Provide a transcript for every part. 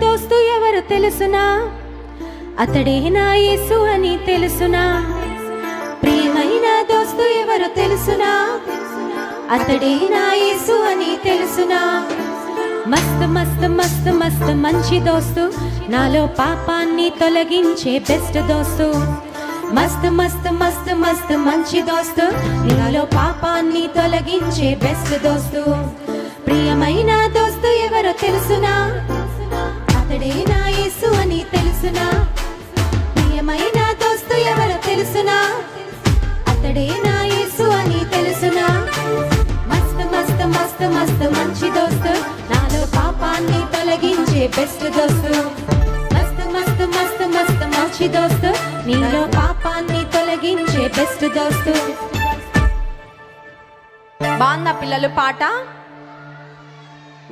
దోస్తు ఎవరు తెలుసునా? అతడే నా యేసు అని తెలుసునా? ప్రియమైన దోస్తు ఎవరు తెలుసునా? అతడే నా యేసు అని తెలుసునా? మస్తు మస్తు మస్తు మస్తు మంచి దోస్తు. నాలో పాపాన్ని తొలగించే బెస్ట్ దోస్తు. మస్తు మస్తు మస్తు మస్తు మంచి దోస్తు. నాలో పాపాన్ని తొలగించే బెస్ట్ దోస్తు. ప్రియమైన దోస్తు ఎవరో తెలుసునా? అతడే నా యేసు అని తెలుసునా? ప్రియమైన దోస్తు ఎవరు తెలుసునా? అతడే నా యేసు అని తెలుసునా? మస్తు మస్తు మస్తు మస్తు మంచి దోస్తు. నాలో పాపాన్ని తొలగించే బెస్ట్ దోస్తు. మస్తు మస్తు మస్తు మస్తు మంచి దోస్తు. నీలో పాపాన్ని తొలగించే బెస్ట్ దోస్తు. బాగుందా పిల్లలు పాట?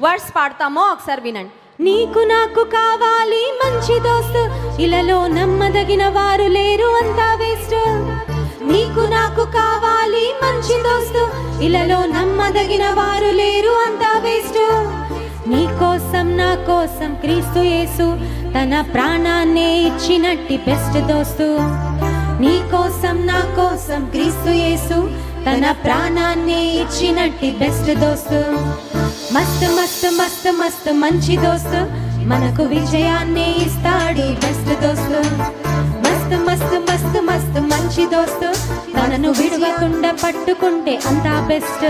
వర్డ్స్ పాడతామో ఒకసారి వినండి. నీకు నాకు కావాలి మంచి దోస్తు. ఇలాలో నమ్మదగిన వారు లేరు అంతా వేస్ట్. నీకు నాకు కావాలి మంచి దోస్తు. ఇలాలో నమ్మదగిన వారు లేరు అంతా వేస్ట్. నీ కోసం నా కోసం క్రీస్తు యేసు తన ప్రాణాన్నే ఇచ్చినట్టి బెస్ట్ దోస్తు. నీ కోసం నా కోసం క్రీస్తు యేసు తన ప్రాణాన్ని ఇచ్చినట్టి బెస్ట్ దోస్తు. మస్తు మస్తు మస్తు మస్తు మంచి దోస్తు. మనకు విజయాన్ని ఇస్తాడు బెస్ట్ దోస్తు. మస్తు మస్తు మస్తు మస్తు మంచి దోస్తు. తనను విడవకుండా పట్టుకుంటే అంతా బెస్ట్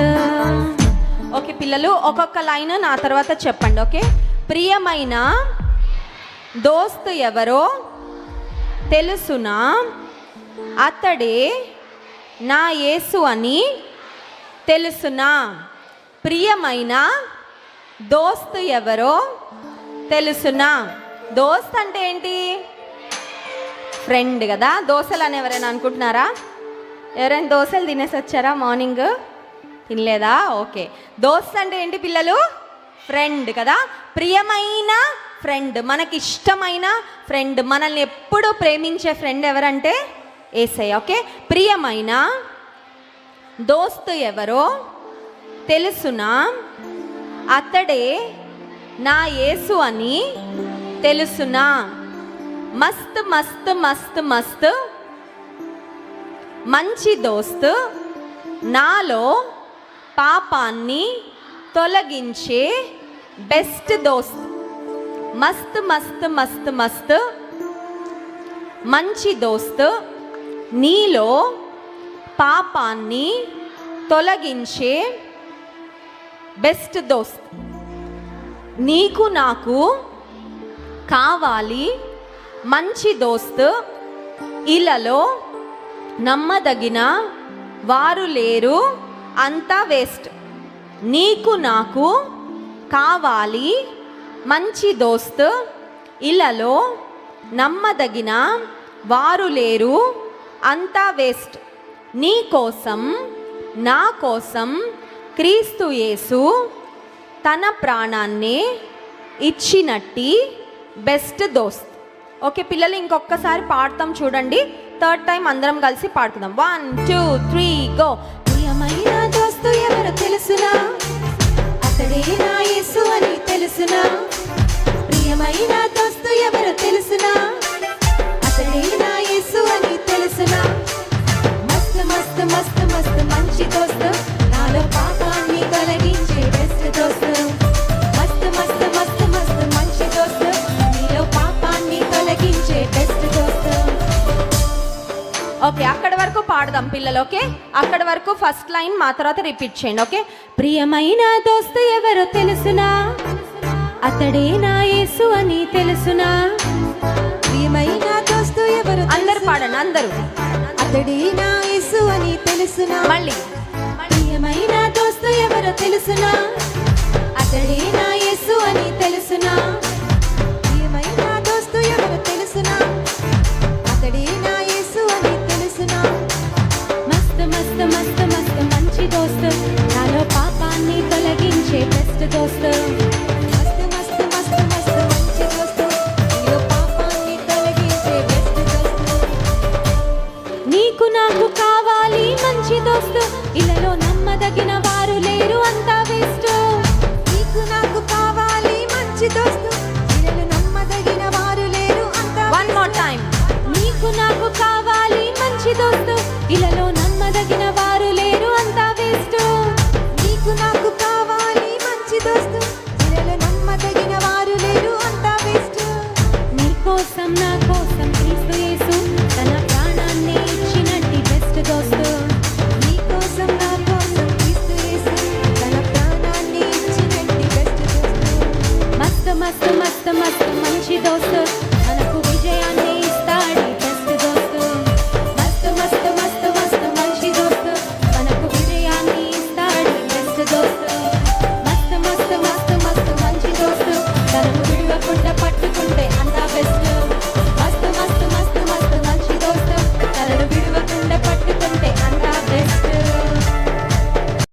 ఓకే పిల్లలు ఒక్కొక్క లైన్ నా తర్వాత చెప్పండి ఓకే? ప్రియమైన దోస్తు ఎవరో తెలుసునా? అతడే నా యేసు అని తెలుసునా? ప్రియమైన దోస్తు ఎవరో తెలుసునా? దోస్త్ అంటే ఏంటి? ఫ్రెండ్ కదా. దోశలు అని ఎవరైనా అనుకుంటున్నారా? ఎవరైనా దోశలు తినేసి వచ్చారా మార్నింగ్? తినలేదా? ఓకే. దోస్త్ అంటే ఏంటి పిల్లలు? ఫ్రెండ్ కదా. ప్రియమైన ఫ్రెండ్ మనకి ఇష్టమైన ఫ్రెండ్ మనల్ని ఎప్పుడు ప్రేమించే ఫ్రెండ్ ఎవరంటే ఏసై ఓకే? ప్రియమైన దోస్తు ఎవరో తెలుసునా? అతడే నా యేసు అని తెలుసునా? మస్త్ మస్త్ మస్త్ మస్త్ మంచి దోస్త్ నాలో పాపాన్ని తొలగించే బెస్ట్ దోస్త్. మస్త్ మస్త్ మస్త్ మస్త్ మంచి దోస్త్ నీలో పాపాన్ని తొలగించే బెస్ట్ దోస్త్. నీకు నాకు కావాలి మంచి దోస్త్. ఇలాలో నమ్మదగిన వారు లేరు అంతా వేస్ట్. నీకు నాకు కావాలి మంచి దోస్త్. ఇలాలో నమ్మదగిన వారు లేరు అంతా వేస్ట్. నీ కోసం నా కోసం క్రీస్తు యేసు తన ప్రాణాన్ని ఇచ్చినట్టి బెస్ట్ దోస్త్. ఓకే పిల్లలు ఇంకొకసారి పాడతాం చూడండి. థర్డ్ టైం అందరం కలిసి పాడుకుందాం. One two three go. ప్రియమైన దోస్తు ఎవరు తెలుసునా? అతడే నా యేసు అని తెలుసునా? ప్రియమైన దోస్తు ఎవరు తెలుసునా? అతడే నా యేసు అని తెలుసునా? మస్తు మస్తు మస్తు మస్తు మంచి దోస్తు. నాలో పాప తొలగించే బెస్ట్ దోస్తు మస్తు మస్తు మస్తు మస్తు మంచి దోస్తు నీలో పాపాన్ని తొలగించే బెస్ట్ దోస్తు ఓకే అక్కడి వరకు పాడదాం పిల్లలు ఓకే అక్కడి వరకు ఫస్ట్ లైన్ మా తర్వాత రిపీట్ చేయండి ఓకే ప్రియమైన దోస్తు ఎవరో తెలుసునా? అతడే నా యేసు అని తెలుసునా? ప్రియమైన దోస్తు ఎవరు అందరు పాడండి అందరూ. అతడే నా యేసు అని తెలుసునా? మళ్ళీ. ఎవరో తెలుసునా? అతడే నా యేసు అని తెలుసునా? ఏమై మస్తు మస్తు మస్తు మస్తు మంచి పాపాన్ని తొలగించే నాకు కావాలి మంచి దోస్తు. ఇలాలో నమ్మదగిన Listos.